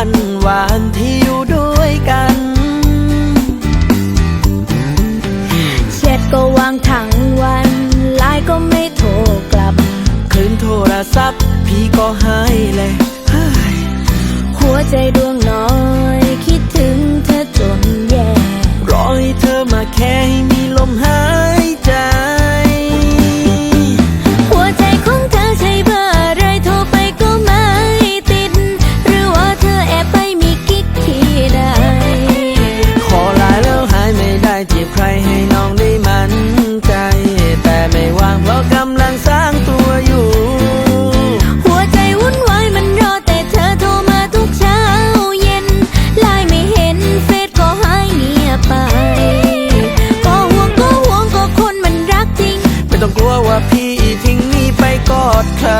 ันหวานที่อยู่ด้วยกันเช็ดก็วางทั้งวันไลน์ก็ไม่โทรกลับคืนโทรศัพท์ พี่ก็หายเลยหัวใจดวงน้อย คิดถึงเธอจนแย่รอให้เธอมาแค่ให้มีลมหาย ลัวว่าพี่ทิ้งนี่ไปกอดใคร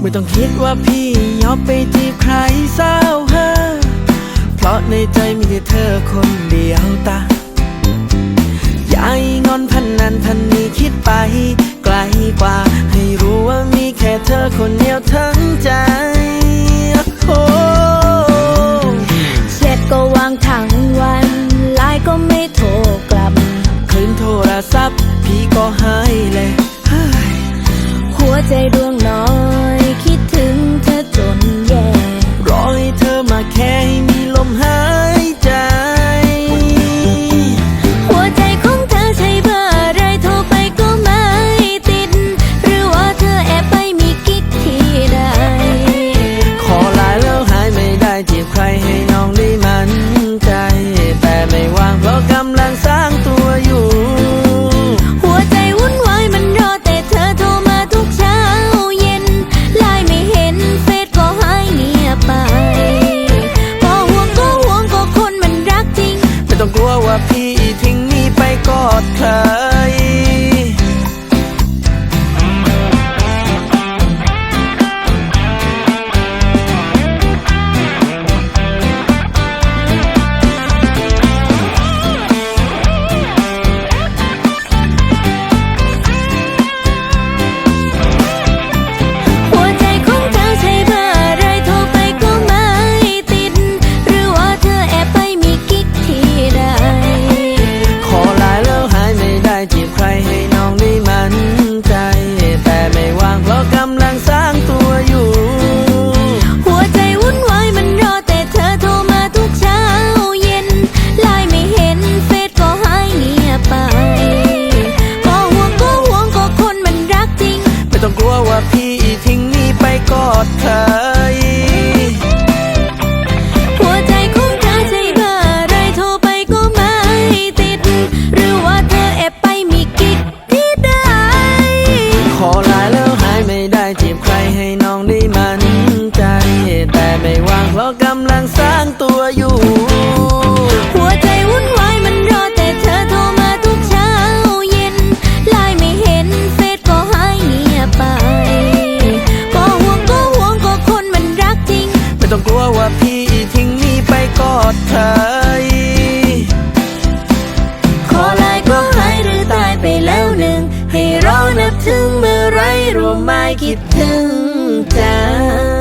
ไม่ต้องคิดว่าพี่ยอบไปจีบใครเศร้าเฮอเพราะในใจมีแต่เธอคนเดียวตาอย่าใงอนพันนันพันนี้คิดไป ไกลกว่า ให้รู้ว่ามีแค่เธอคนเดียวทั้ง podcast นึกถึงเมื่อไรรู้ไหมคิดถึงจัง